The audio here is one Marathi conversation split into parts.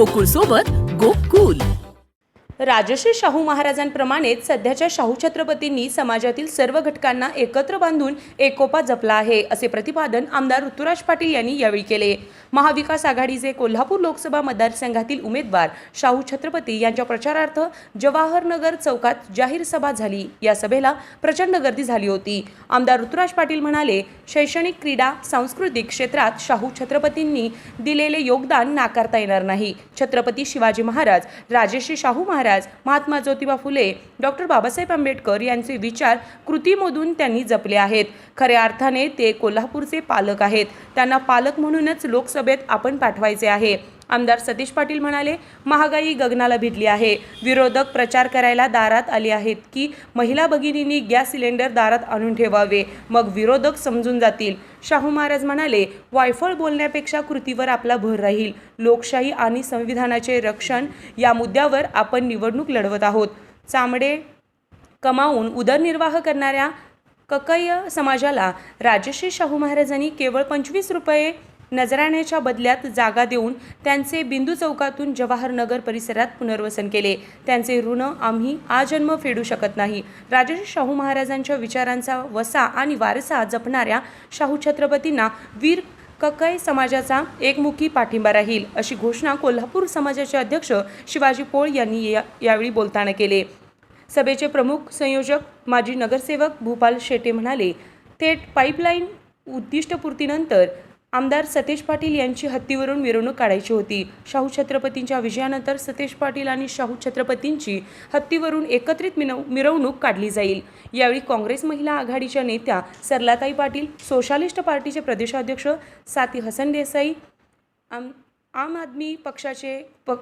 गोकुळ सोबत गोकुल. राजश्री शाहू महाराजांप्रमाणेच सध्याच्या शाहू छत्रपतींनी समाजातील सर्व घटकांना एकत्र बांधून एकोपा जपला आहे असे प्रतिपादन आमदार ऋतुराज पाटील यांनी यावेळी केले. महाविकास आघाडीचे कोल्हापूर लोकसभा मतदारसंघातील उमेदवार शाहू छत्रपती यांच्या प्रचारार्थ जवाहरनगर चौकात जाहीर सभा झाली. या सभेला प्रचंड गर्दी झाली होती. आमदार ऋतुराज पाटील म्हणाले शैक्षणिक क्रीडा सांस्कृतिक क्षेत्रात शाहू छत्रपतींनी दिलेले योगदान नाकारता येणार नाही. छत्रपती शिवाजी महाराज राजश्री शाहू महाराज महात्मा ज्योतिबा फुले डॉक्टर बाबासाहेब आंबेडकर यांचे विचार कृतीमधून त्यांनी जपले आहेत. खऱ्या अर्थाने ते कोल्हापूरचे पालक आहेत. त्यांना पालक म्हणूनच लोकसभेत आपण पाठवायचे आहे. आमदार सतीश पाटील म्हणाले महागाई गगनाला भिडली आहे. विरोधक प्रचार करायला दारात आले आहेत की महिला भगिनींनी गॅस सिलेंडर दारात आणून ठेवावे. मग विरोधक समजून जातील. शाहू महाराज म्हणाले वायफळ बोलण्यापेक्षा कृतीवर आपला भर राहील. लोकशाही आणि संविधानाचे रक्षण या मुद्द्यावर आपण निवडणूक लढवत आहोत. चामडे कमावून उदरनिर्वाह करणाऱ्या ककय समाजाला राजश्री शाहू महाराजांनी केवळ पंचवीस रुपये नजराण्याच्या बदल्यात जागा देऊन त्यांचे बिंदू चौकातून जवाहरनगर परिसरात पुनर्वसन केले. त्यांचे ऋण आम्ही आजन्म फेडू शकत नाही. राजर्षी शाहू महाराजांच्या विचारांचा वसा आणि वारसा जपणाऱ्या शाहू छत्रपतींना वीर ककय समाजाचा एकमुखी पाठिंबा राहील अशी घोषणा कोल्हापूर समाजाचे अध्यक्ष शिवाजी पोळ यांनी या- यावेळी बोलताना केले. सभेचे प्रमुख संयोजक माजी नगरसेवक भूपाल शेटे म्हणाले थेट पाईपलाईन उद्दिष्टपूर्तीनंतर आमदार सतेज पाटील यांची हत्तीवरून मिरवणूक काढायची होती. शाहू छत्रपतींच्या विजयानंतर सतेज पाटील आणि शाहू छत्रपतींची हत्तीवरून एकत्रित मिनव मिरवणूक काढली जाईल. यावेळी काँग्रेस महिला आघाडीच्या नेत्या सरलाताई पाटील सोशालिस्ट पार्टीचे प्रदेशाध्यक्ष साती हसन देसाई आम आम आदमी पक्षाचे प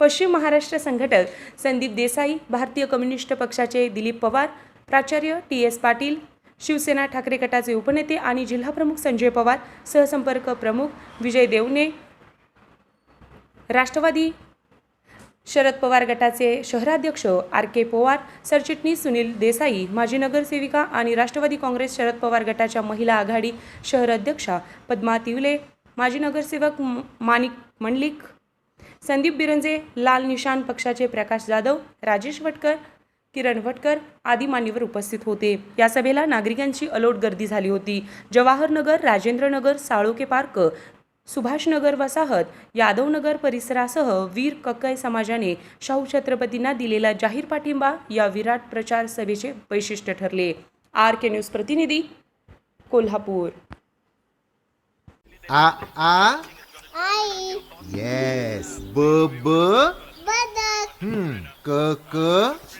पश्चिम महाराष्ट्र संघटक संदीप देसाई भारतीय कम्युनिस्ट पक्षाचे दिलीप पवार प्राचार्य टी एस पाटील शिवसेना ठाकरे गटाचे उपनेते आणि जिल्हाप्रमुख संजय पवार सहसंपर्क प्रमुख विजय देवने राष्ट्रवादी शरद पवार गटाचे शहराध्यक्ष आर के पवार सरचिटणीस सुनील देसाई माजी नगरसेविका आणि राष्ट्रवादी काँग्रेस शरद पवार गटाच्या महिला आघाडी शहराध्यक्षा पद्मा तिवले माजी नगरसेवक म- माणिक मंडलिक संदीप बिरंजे लाल निशान पक्षाचे प्रकाश जाधव राजेश वटकर किरण वटकर आदी मान्यवर उपस्थित होते. या सभेला नागरिकांची अलोट गर्दी झाली होती. जवाहरनगर राजेंद्रनगर साळोके पार्क सुभाषनगर वसाहत यादवनगर परिसरासह वीर कक्कय समाजाने शाहू छत्रपतींना दिलेला जाहीर पाठिंबा या विराट प्रचार सभेचे वैशिष्ट्य ठरले. आर के न्यूज प्रतिनिधी कोल्हापूर. आ आ? आई. येस ब ब? बदक. हम्म. क क?